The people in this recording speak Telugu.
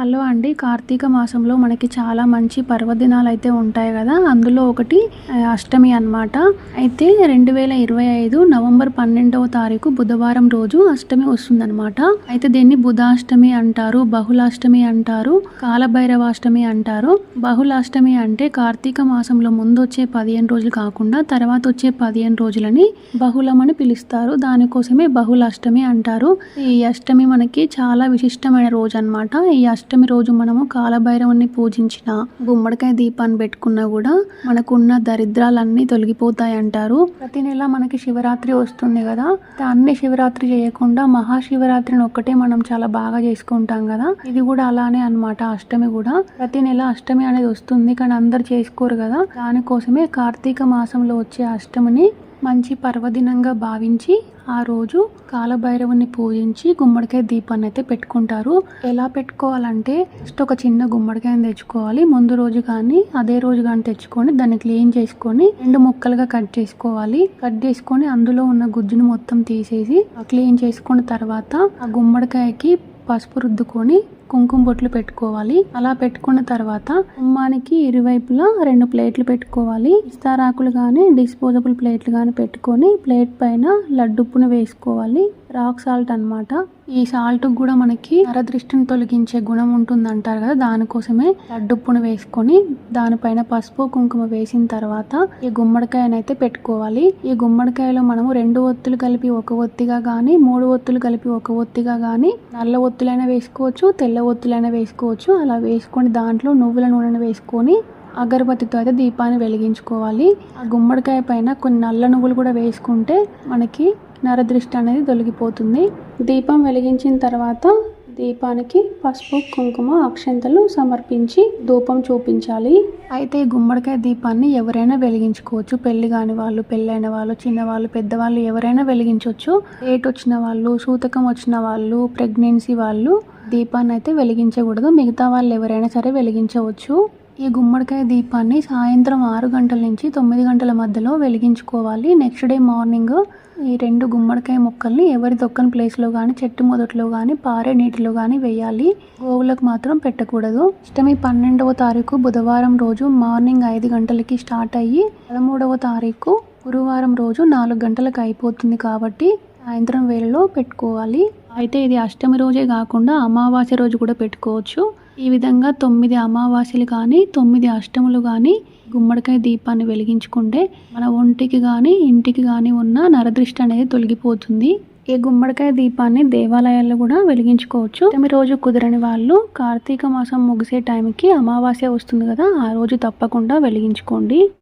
హలో అండి. కార్తీక మాసంలో మనకి చాలా మంచి పర్వదినాలు అయితే ఉంటాయి కదా. అందులో ఒకటి అష్టమి అన్నమాట. అయితే రెండు వేల ఇరవై ఐదు నవంబర్ పన్నెండవ తారీఖు బుధవారం రోజు అష్టమి వస్తుందన్నమాట. అయితే దీన్ని బుధాష్టమి అంటారు బహుళాష్టమి అంటారు కాలభైరవాష్టమి అంటారు. బహుళాష్టమి అంటే కార్తీక మాసంలో ముందు వచ్చే పదిహేను రోజులు కాకుండా తర్వాత వచ్చే పదిహేను రోజులని బహుళం అని పిలుస్తారు. దానికోసమే బహుళాష్టమి అంటారు. ఈ అష్టమి మనకి చాలా విశిష్టమైన రోజు అన్నమాట. ఈ అష్టమి అష్టమి రోజు మనము కాలభైరవుని పూజించిన గుమ్మడికాయ దీపాన్ని పెట్టుకున్నా కూడా మనకున్న దరిద్రాలన్నీ తొలగిపోతాయి అంటారు ప్రతి నెల మనకి శివరాత్రి వస్తుంది కదా. అన్ని శివరాత్రి చేయకుండా మహాశివరాత్రిని ఒక్కటే మనం చాలా బాగా చేసుకుంటాం కదా. ఇది కూడా అలానే అన్నమాట అష్టమి కూడా. ప్రతి నెల అష్టమి అనేది వస్తుంది కానీ అందరు చేసుకోరు కదా. దానికోసమే కార్తీక మాసంలో వచ్చే అష్టమిని మంచి పర్వదినంగా భావించి ఆ రోజు కాలభైరవుని పూజించి గుమ్మడికాయ దీపాన్ని అయితే పెట్టుకుంటారు. ఎలా పెట్టుకోవాలంటే ఫస్ట్ ఒక చిన్న గుమ్మడికాయని తెచ్చుకోవాలి. ముందు రోజు కానీ అదే రోజు కానీ తెచ్చుకొని దాన్ని క్లీన్ చేసుకొని రెండు ముక్కలుగా కట్ చేసుకోవాలి. కట్ చేసుకొని అందులో ఉన్న గుజ్జును మొత్తం తీసేసి క్లీన్ చేసుకున్న తర్వాత ఆ గుమ్మడికాయకి పసుపు రుద్దుకొని కుంకుమ బొట్లు పెట్టుకోవాలి. అలా పెట్టుకున్న తర్వాత కుమ్మానికి ఇరువైపులా రెండు ప్లేట్లు పెట్టుకోవాలి. ఇస్తారాకులు కానీ డిస్పోజబుల్ ప్లేట్లు కానీ పెట్టుకొని ప్లేట్ పైన లడ్డుప్పును వేసుకోవాలి. రాక్ సాల్ట్ అన్నమాట. ఈ సాల్ట్ కూడా మనకి నరదృష్టిని తొలగించే గుణం ఉంటుంది అంటారు కదా దానికోసమే లడ్డుప్పును వేసుకొని దానిపైన పసుపు కుంకుమ వేసిన తర్వాత ఈ గుమ్మడికాయనైతే అయితే పెట్టుకోవాలి. ఈ గుమ్మడికాయలో మనము రెండు ఒత్తులు కలిపి ఒక ఒత్తిగా గానీ మూడు ఒత్తులు కలిపి ఒక ఒత్తిగా గానీ నల్ల ఒత్తులైనా వేసుకోవచ్చు తెల్ల ఒత్తులైనా వేసుకోవచ్చు. అలా వేసుకొని దాంట్లో నువ్వుల నూనెను వేసుకొని అగరబత్తితో అయితే దీపాన్ని వెలిగించుకోవాలి. ఆ గుమ్మడికాయ పైన కొన్ని నల్ల నువ్వులు కూడా వేసుకుంటే మనకి నరదృష్టి అనేది తొలగిపోతుంది. దీపం వెలిగించిన తర్వాత దీపానికి పసుపు కుంకుమ అక్షంతలు సమర్పించి ధూపం చూపించాలి. అయితే ఈ గుమ్మడికాయ దీపాన్ని ఎవరైనా వెలిగించుకోవచ్చు. పెళ్ళి కాని వాళ్ళు పెళ్ళైన వాళ్ళు చిన్నవాళ్ళు పెద్దవాళ్ళు ఎవరైనా వెలిగించవచ్చు డేట్ వచ్చిన వాళ్ళు సూతకం వచ్చిన వాళ్ళు ప్రెగ్నెన్సీ వాళ్ళు దీపాన్ని అయితే వెలిగించకూడదు. మిగతా వాళ్ళు ఎవరైనా సరే వెలిగించవచ్చు. ఈ గుమ్మడికాయ దీపాన్ని సాయంత్రం ఆరు గంటల నుంచి తొమ్మిది గంటల మధ్యలో వెలిగించుకోవాలి. నెక్స్ట్ డే మార్నింగ్ ఈ రెండు గుమ్మడికాయ ముక్కల్ని ఎవరి దొక్కని ప్లేస్లో కానీ చెట్టు మొదట్లో కానీ పారే నీటిలో కానీ వేయాలి. గోవులకు మాత్రం పెట్టకూడదు. అష్టమి పన్నెండవ తారీఖు బుధవారం రోజు మార్నింగ్ ఐదు గంటలకి స్టార్ట్ అయ్యి పదమూడవ తారీఖు గురువారం రోజు నాలుగు గంటలకు అయిపోతుంది కాబట్టి సాయంత్రం వేళలో పెట్టుకోవాలి. అయితే ఇది అష్టమి రోజే కాకుండా అమావాస్య రోజు కూడా పెట్టుకోవచ్చు. ఈ విధంగా తొమ్మిది అమావాస్యలు కానీ తొమ్మిది అష్టములు కానీ గుమ్మడికాయ దీపాన్ని వెలిగించుకుంటే మన ఒంటికి కానీ ఇంటికి కానీ ఉన్న నరదృష్టి అనేది తొలగిపోతుంది. ఈ గుమ్మడికాయ దీపాన్ని దేవాలయాల్లో కూడా వెలిగించుకోవచ్చు. అష్టమి రోజు కుదరని వాళ్ళు కార్తీక మాసం ముగిసే టైంకి అమావాస్య వస్తుంది కదా ఆ రోజు తప్పకుండా వెలిగించుకోండి.